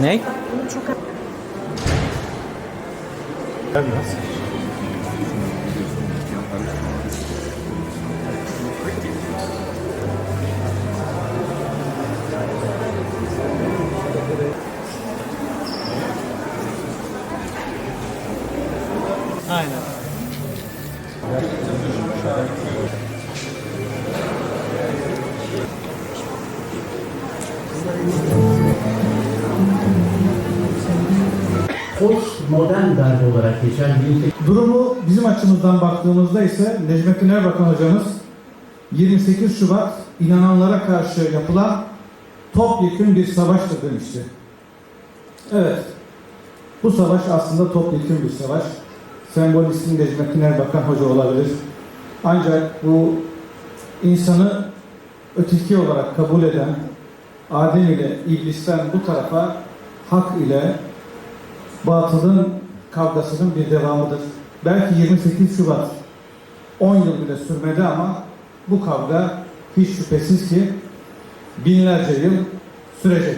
Ne? Gel biraz. Aynen. Post modern darbe olarak geçen bir Durumu bizim açımızdan baktığımızda ise Necmettin Erbakan hocamız 28 Şubat inananlara karşı yapılan topyekun bir savaştır demişti. Evet, bu savaş aslında topyekun bir savaş. Sembol ismi Necmettin Erbakan hoca olabilir. Ancak bu insanı öteki olarak kabul eden Adem ile iblisten bu tarafa hak ile batılın kavgasının bir devamıdır. Belki 28 Şubat 10 yıl bile sürmedi ama bu kavga hiç şüphesiz ki binlerce yıl sürecek.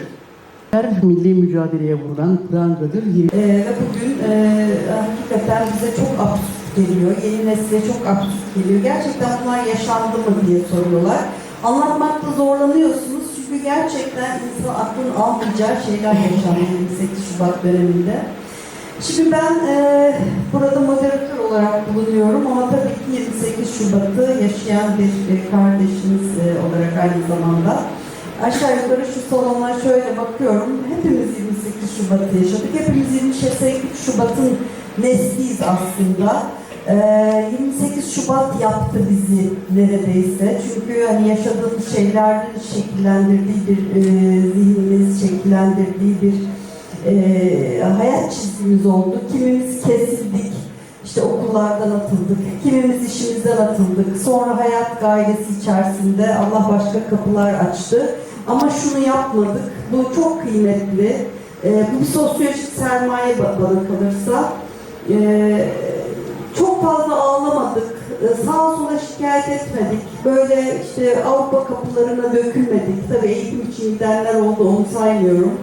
her milli mücadeleye vurulan prangadır. Ee, ve bugün e, hakikaten bize çok absürt geliyor. Yeni nesile çok absürt geliyor. Gerçekten bunlar yaşandı mı diye soruyorlar. Anlatmakta zorlanıyorsunuz çünkü gerçekten insan aklın almayacağı şeyler yaşandı 28 Şubat döneminde. Şimdi ben e, burada moderatör olarak bulunuyorum ama tabii ki 28 Şubat'ı yaşayan bir e, kardeşimiz e, olarak aynı zamanda. Aşağı yukarı şu salona şöyle bakıyorum. Hepimiz 28 Şubat'ı yaşadık. Hepimiz 28 Şubat'ın nesliyiz aslında. Ee, 28 Şubat yaptı bizi neredeyse. Çünkü hani yaşadığımız şeyler şekillendirdiği bir e, zihnimiz, şekillendirdiği bir e, hayat çizgimiz oldu. Kimimiz kesildik, işte okullardan atıldık, kimimiz işimizden atıldık. Sonra hayat gailesi içerisinde Allah başka kapılar açtı. Ama şunu yapmadık, bu çok kıymetli. E, bu bir sosyolojik sermaye ba- bana kalırsa. E, çok fazla ağlamadık, e, sağa sola şikayet etmedik, böyle işte Avrupa kapılarına dökülmedik. Tabii eğitim için gidenler oldu, onu saymıyorum.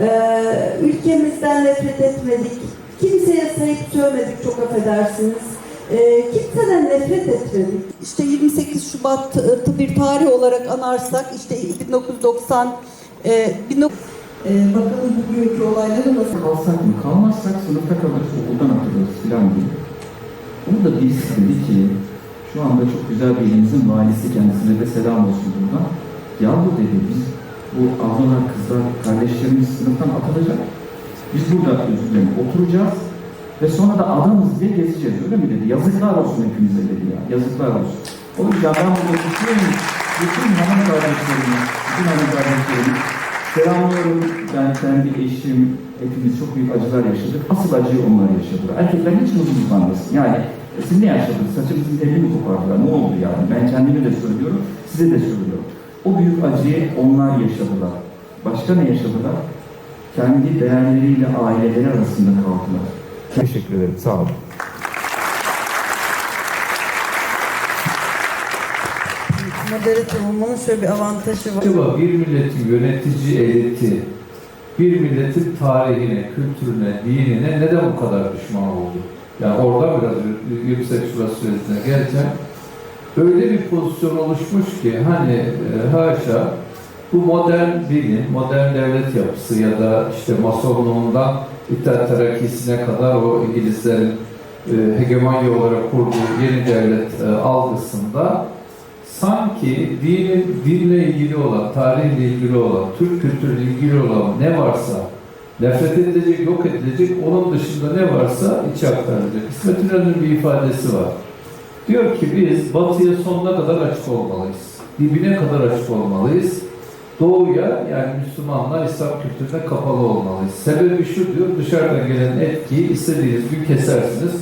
Ee, ülkemizden nefret etmedik, kimseye sayıp sövmedik çok affedersiniz. Ee, kimseden nefret etmedik. İşte 28 Şubat'ı bir tarih olarak anarsak işte 1990 e, 19 e, bakalım bugünkü olayları nasıl kalsak mı? Kalmazsak sınıfta kalırız, okuldan atılırız filan diye. Onu da birisi dedi ki, şu anda çok güzel bir ilimizin valisi kendisine de selam olsun buradan. Yahu dedi biz bu ablalar, kızlar, kardeşlerimiz sınıftan atılacak. Biz burada özür oturacağız ve sonra da adamız diye gezeceğiz öyle mi dedi. Yazıklar olsun hepimize dedi ya. Yazıklar olsun. O yüzden ben burada bütün, bütün hanım kardeşlerimi, bütün hanım kardeşlerimi selamlıyorum. Ben kendi eşim, hepimiz çok büyük acılar yaşadık. Asıl acıyı onlar yaşadılar. Erkekler hiç mutlu. Yani siz ne yaşadınız? Saçınızın telini mi kopardılar? Ne oldu yani? Ben kendime de söylüyorum, size de söylüyorum. O büyük acıyı onlar yaşadılar. Başka ne yaşadılar? Kendi değerleriyle aileleri arasında kaldılar. Teşekkür ederim. Sağ olun. moderatör olmanın şöyle bir avantajı var. Acaba bir milletin yönetici eliti, bir milletin tarihine, kültürüne, dinine neden bu kadar düşman oldu? Yani orada biraz yüksek şura sürecine geleceğim. Öyle bir pozisyon oluşmuş ki hani e, haşa bu modern bilim, modern devlet yapısı ya da işte masonluğundan İttihat Terakkisi'ne kadar o İngilizlerin e, hegemonya olarak kurduğu yeni devlet e, algısında sanki dinin, dinle ilgili olan, tarihle ilgili olan, Türk kültürüyle ilgili olan ne varsa nefret edilecek, yok edilecek, onun dışında ne varsa içe aktarılacak. İsmet İnönü'nün bir ifadesi var. Diyor ki biz batıya sonuna kadar açık olmalıyız. Dibine kadar açık olmalıyız. Doğuya yani Müslümanlar İslam kültürüne kapalı olmalıyız. Sebebi şu diyor dışarıdan gelen etkiyi istediğiniz gün kesersiniz.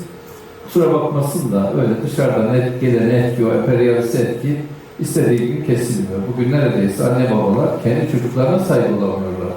Kusura bakmasın da öyle dışarıdan et, gelen etki, o emperyalist etki istediği gün kesilmiyor. Bugün neredeyse anne babalar kendi çocuklarına saygı olamıyorlar.